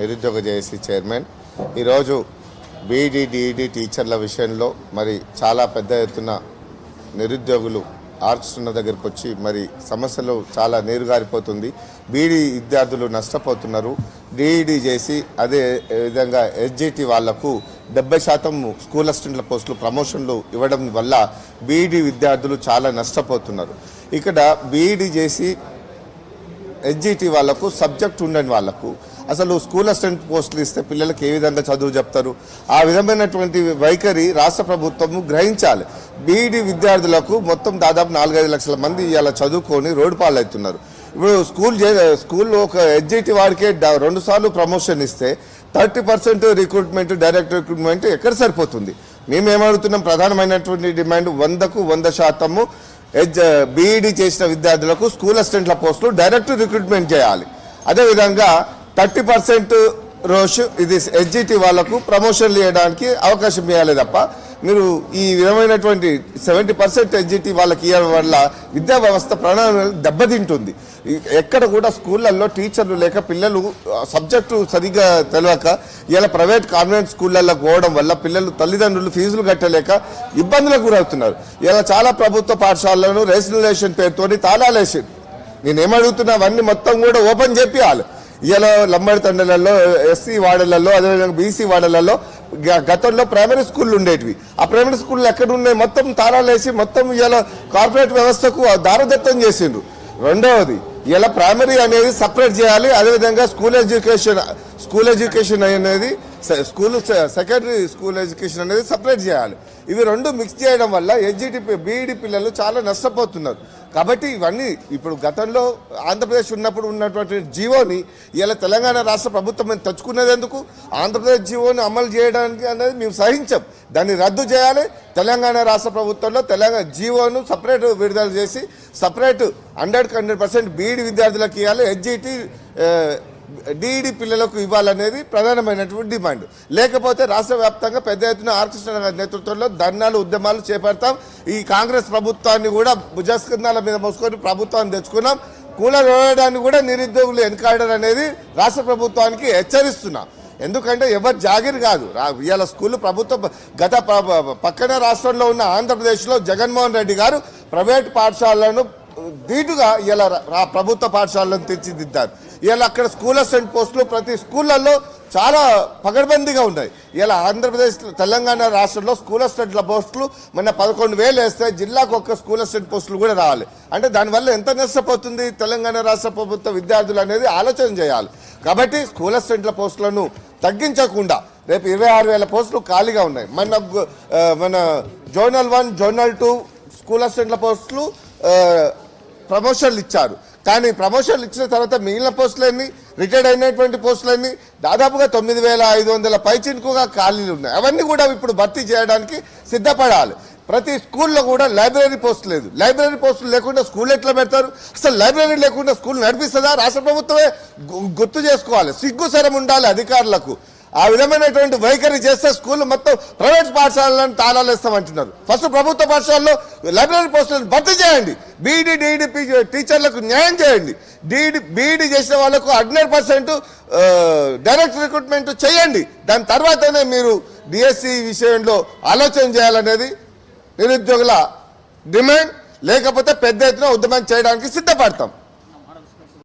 నిరుద్యోగ JAC chairman. ఈరోజు BEd DEd టీచర్ల విషయంలో మరి చాలా పెద్ద ఎత్తున నిరుద్యోగులు ఆర్చున్న దగ్గరకు వచ్చి మరి సమస్యలు చాలా నీరుగారిపోతుంది. బీఈడి విద్యార్థులు నష్టపోతున్నారు. డిఈడి చేసి అదే విధంగా ఎస్జిటి వాళ్ళకు డెబ్బై శాతం స్కూల్ అసిస్టెంట్ల పోస్టులు ప్రమోషన్లు ఇవ్వడం వల్ల బీఈడి విద్యార్థులు చాలా నష్టపోతున్నారు. ఇక్కడ బీఈడి చేసి ఎస్జిటి వాళ్ళకు సబ్జెక్ట్ ఉండని వాళ్ళకు అసలు స్కూల్ అసిస్టెంట్ పోస్టులు ఇస్తే పిల్లలకి ఏ విధంగా చదువు చెప్తారు? ఆ విధమైనటువంటి వైఖరి రాష్ట్ర ప్రభుత్వము గ్రహించాలి. బీఈడి విద్యార్థులకు మొత్తం దాదాపు నాలుగైదు లక్షల మంది ఇలా చదువుకొని రోడ్డు పాలవుతున్నారు. ఇప్పుడు స్కూల్ చే- స్కూల్లో ఒక ఎడ్జిటి వాడికే డ- రెండు సార్లు ప్రమోషన్ ఇస్తే thirty percent recruitment direct recruitment ఎక్కడ సరిపోతుంది? మేము ప్రధానమైనటువంటి డిమాండ్ వందకు వంద శాతము ఎజ్ బీఈడి చేసిన విద్యార్థులకు స్కూల్ అసిస్టెంట్ల పోస్టులు డైరెక్ట్ రిక్రూట్మెంట్ చేయాలి. అదేవిధంగా థర్టీ పర్సెంట్ రోష్ ఇది ఎస్జిటి వాళ్ళకు ప్రమోషన్లు ఇవ్వడానికి అవకాశం ఇవ్వాలి తప్ప మీరు ఈ విధమైనటువంటి సెవెంటీ పర్సెంట్ ఎస్జిటి వాళ్ళకి ఇవ్వడం వల్ల విద్యా వ్యవస్థ ప్రణాళిక దెబ్బతింటుంది. ఎక్కడ కూడా స్కూళ్ళల్లో టీచర్లు లేక పిల్లలు సబ్జెక్టు సరిగ్గా తెలియక ఇలా ప్రైవేట్ కాన్వెంట్ స్కూళ్ళల్లో పోవడం వల్ల పిల్లలు తల్లిదండ్రులు ఫీజులు కట్టలేక ఇబ్బందులకు గురవుతున్నారు. ఇలా చాలా ప్రభుత్వ పాఠశాలలను రెసిడేషన్ పేరుతోని తాళాలేసి నేనేమడుగుతున్నా అవన్నీ మొత్తం కూడా ఓపెన్ చేపియాలి. ఇలా లంబడి తండలలో ఎస్సీ వార్డులలో అదేవిధంగా బీసీ వార్డులలో గ- గతంలో ప్రైమరీ స్కూళ్ళు ఉండేటివి. ఆ ప్రైమరీ స్కూళ్ళు ఎక్కడ ఉన్నాయి మొత్తం తాళాలేసి మొత్తం ఇలా కార్పొరేట్ వ్యవస్థకు దారదత్తం చేసిండ్రు. రెండవది ఇలా ప్రైమరీ అనేది సపరేట్ చేయాలి. అదేవిధంగా స్కూల్ ఎడ్యుకేషన్ స్కూల్ ఎడ్యుకేషన్ అనేది స్కూల్ సెకండరీ స్కూల్ ఎడ్యుకేషన్ అనేది సపరేట్ చేయాలి. ఇవి రెండు మిక్స్ చేయడం వల్ల ఎస్జిటి బీఈడి పిల్లలు చాలా నష్టపోతున్నారు. కాబట్టి ఇవన్నీ ఇప్పుడు గతంలో ఆంధ్రప్రదేశ్ ఉన్నప్పుడు ఉన్నటువంటి జీవోని ఇలా తెలంగాణ రాష్ట్ర ప్రభుత్వం మేము ఎందుకు? ఆంధ్రప్రదేశ్ జీవోని అమలు చేయడానికి అనేది మేము సహించాం. దాన్ని రద్దు చేయాలి. తెలంగాణ రాష్ట్ర ప్రభుత్వంలో తెలంగాణ జీవోను సపరేట్ విడుదల చేసి separate hundred hundred percent BEd విద్యార్థులకు ఇవ్వాలి. ఎస్జిటి డిఈడి పిల్లలకు ఇవ్వాలనేది ప్రధానమైనటువంటి డిమాండ్. లేకపోతే రాష్ట్ర వ్యాప్తంగా పెద్ద ఎత్తున ఆర్కృష్ణ నేతృత్వంలో ధర్నాలు ఉద్యమాలు చేపడతాం. ఈ కాంగ్రెస్ ప్రభుత్వాన్ని కూడా భుజస్కంధాల మీద మోసుకొని ప్రభుత్వాన్ని తెచ్చుకున్నాం. కూలవేయడాన్ని కూడా నిరుద్యోగులు ఎన్కాడర్ అనేది రాష్ట్ర ప్రభుత్వానికి హెచ్చరిస్తున్నాం. ఎందుకంటే ఎవరు జాగిర్ కాదు. ఇవాళ స్కూల్ ప్రభుత్వ గత పక్కన రాష్ట్రంలో ఉన్న ఆంధ్రప్రదేశ్లో జగన్మోహన్ రెడ్డి గారు ప్రైవేట్ పాఠశాలలను ధీటుగా ఇలా రా ప్రభుత్వ పాఠశాలను తీర్చిదిద్దారు. ఇలా అక్కడ స్కూల్ అసిస్టెంట్ పోస్టులు ప్రతి స్కూళ్ళల్లో చాలా పగడ్బందీగా ఉన్నాయి. ఇలా ఆంధ్రప్రదేశ్ తెలంగాణ రాష్ట్రంలో స్కూల్ అసిస్టెంట్ల పోస్టులు మన పదకొండు వేలు వేస్తే జిల్లాకు ఒక్క స్కూల్ అసిస్టెంట్ పోస్టులు కూడా రావాలి. అంటే దానివల్ల ఎంత నష్టపోతుంది? తెలంగాణ రాష్ట్ర ప్రభుత్వ విద్యార్థులు అనేది ఆలోచన చేయాలి. కాబట్టి స్కూల్ అసిస్టెంట్ల పోస్టులను తగ్గించకుండా రేపు ఇరవై ఆరు వేల పోస్టులు ఖాళీగా ఉన్నాయి. మన మన zonal one zonal two school అసిస్టెంట్ల పోస్టులు ప్రమోషన్లు ఇచ్చారు. కానీ ప్రమోషన్లు ఇచ్చిన తర్వాత మిగిలిన పోస్టులన్నీ రిటైర్డ్ అయినటువంటి పోస్టులన్నీ దాదాపుగా తొమ్మిది వేల ఐదు వందల పైచినుకుగా ఖాళీలు ఉన్నాయి. అవన్నీ కూడా ఇప్పుడు భర్తీ చేయడానికి సిద్ధపడాలి. ప్రతి స్కూల్లో కూడా లైబ్రరీ పోస్ట్ లేదు. లైబ్రరీ పోస్టులు లేకుండా స్కూల్ ఎట్లా పెడతారు? అసలు లైబ్రరీ లేకుండా స్కూల్ నడిపిస్తుందా? రాష్ట్ర ప్రభుత్వమే గు- గుర్తు చేసుకోవాలి. సిగ్గు సరం ఉండాలి అధికారులకు. ఆ విధమైనటువంటి వైఖరి చేస్తే స్కూల్ మొత్తం ప్రైవేట్ పాఠశాలలను తాళాలు ఇస్తామంటున్నారు ఫస్ట్ ప్రభుత్వ పాఠశాలలో లైబ్రరీ పోస్టులను భర్తీ చేయండి. బీఈడి డిఈడి టీచర్లకు న్యాయం చేయండి. డిఈడి బీఈడి చేసిన వాళ్ళకు హండ్రెడ్ పర్సెంట్ డైరెక్ట్ రిక్రూట్మెంట్ చేయండి. దాని తర్వాతనే మీరు డిఎస్సి విషయంలో ఆలోచన చేయాలనేది నిరుద్యోగుల డిమాండ్. లేకపోతే పెద్ద ఎత్తున ఉద్యమం చేయడానికి సిద్ధపడతాం.